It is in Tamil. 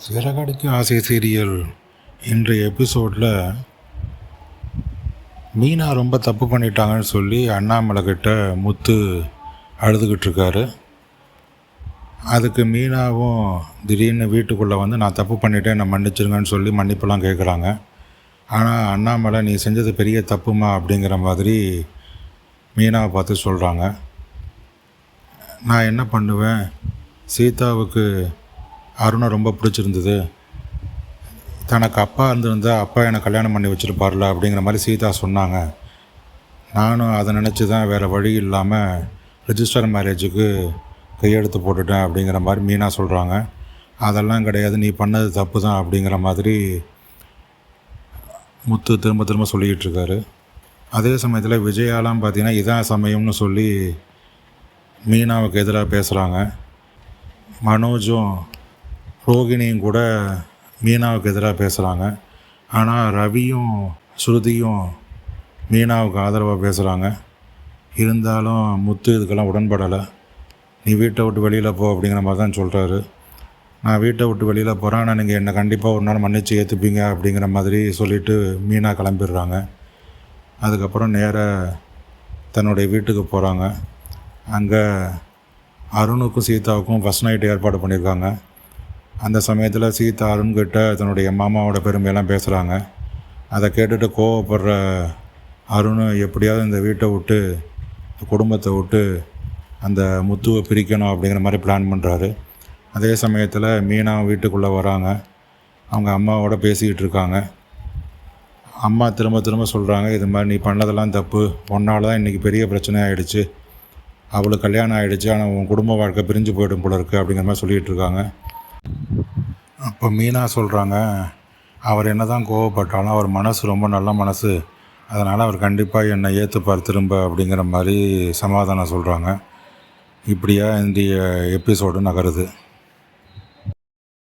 சிறகடிக்கு ஆசை சீரியல் இன்றைய எபிசோடில் மீனா ரொம்ப தப்பு பண்ணிட்டாங்கன்னு சொல்லி அண்ணாமலை கிட்ட முத்து அழுதுகிட்டு இருக்காரு. அதுக்கு மீனாவும் திடீர்னு வீட்டுக்குள்ளே வந்து நான் தப்பு பண்ணிட்டேன் என்னை மன்னிச்சிருங்கன்னு சொல்லி மன்னிப்பெல்லாம் கேட்குறாங்க ஆனால் அண்ணாமலை நீ செஞ்சது பெரிய தப்புமா? அப்படிங்கிற மாதிரி மீனாவை பார்த்து சொல்கிறாங்க நான் என்ன பண்ணுவேன்? சீதாவுக்கு அருணை ரொம்ப பிடிச்சிருந்தது. தனக்கு அப்பா இருந்திருந்தால் அப்பா எனக்கு கல்யாணம் பண்ணி வச்சுருப்பார்ல அப்படிங்கிற மாதிரி சீதா சொன்னாங்க. நானும் அதை நினச்சி தான் வேறு வழி இல்லாமல் ரிஜிஸ்டர் மேரேஜுக்கு கையெழுத்து போட்டுட்டேன் அப்படிங்கிற மாதிரி மீனா சொல்கிறாங்க அதெல்லாம் கிடையாது நீ பண்ணது தப்பு தான் அப்படிங்கிற மாதிரி முத்து திரும்ப திரும்ப சொல்லிக்கிட்டு இருக்காரு. அதே சமயத்தில் விஜயாலாம் பார்த்தீங்கன்னா இதான் சமயம்னு சொல்லி மீனாவுக்கு எதிராக பேசுகிறாங்க மனோஜும் ரோகிணியும் கூட மீனாவுக்கு எதிராக பேசுகிறாங்க ஆனால் ரவியும் ஸ்ருதியும் மீனாவுக்கு ஆதரவாக பேசுகிறாங்க இருந்தாலும் முத்து இதுக்கெல்லாம் உடன்படலை. நீ வீட்டை விட்டு வெளியில் போ அப்படிங்கிற மாதிரி தான் சொல்கிறாரு நான் வீட்டை விட்டு வெளியில் போகிறேன் ஆனால் நீங்கள் என்னை கண்டிப்பாக ஒரு நாள் மன்னிச்சு ஏற்றுப்பீங்க அப்படிங்கிற மாதிரி சொல்லிவிட்டு மீனா கிளம்பிடுறாங்க. அதுக்கப்புறம் நேராக தன்னுடைய வீட்டுக்கு போகிறாங்க அங்கே அருணுக்கும் சீதாவுக்கும் ஃபஸ்ட் நைட் ஏற்பாடு பண்ணியிருக்காங்க. அந்த சமயத்தில் சீதா அருண்கிட்ட தன்னுடைய மாமாவோட பெருமையெல்லாம் பேசுகிறாங்க அதை கேட்டுட்டு கோவப்படுற அருண் எப்படியாவது இந்த வீட்டை விட்டு இந்த குடும்பத்தை விட்டு அந்த முத்துவை பிரிக்கணும் அப்படிங்கிற மாதிரி பிளான் பண்ணுறாரு அதே சமயத்தில் மீனா வீட்டுக்குள்ளே வராங்க. அவங்க அம்மாவோட பேசிக்கிட்டு இருக்காங்க. அம்மா திரும்ப திரும்ப சொல்கிறாங்க இது மாதிரி நீ பண்ணதெல்லாம் தப்பு. பொண்ணால் தான் இன்றைக்கி பெரிய பிரச்சனை ஆகிடுச்சு அவளுக்கு கல்யாணம் ஆகிடுச்சு ஆனால் உன் குடும்ப வாழ்க்கை பிரிஞ்சு போயிடும் போல இருக்குது அப்படிங்கிற மாதிரி சொல்லிகிட்டு இருக்காங்க. அப்போ மீனா சொல்கிறாங்க அவர் என்ன தான் கோவப்பட்டாலும் அவர் மனசு ரொம்ப நல்ல மனசு. அதனால் அவர் கண்டிப்பாக என்னை ஏற்றுப்பார் திரும்ப அப்படிங்கிற மாதிரி சமாதானம் சொல்கிறாங்க இப்படியா இந்த எபிசோடு நகருது.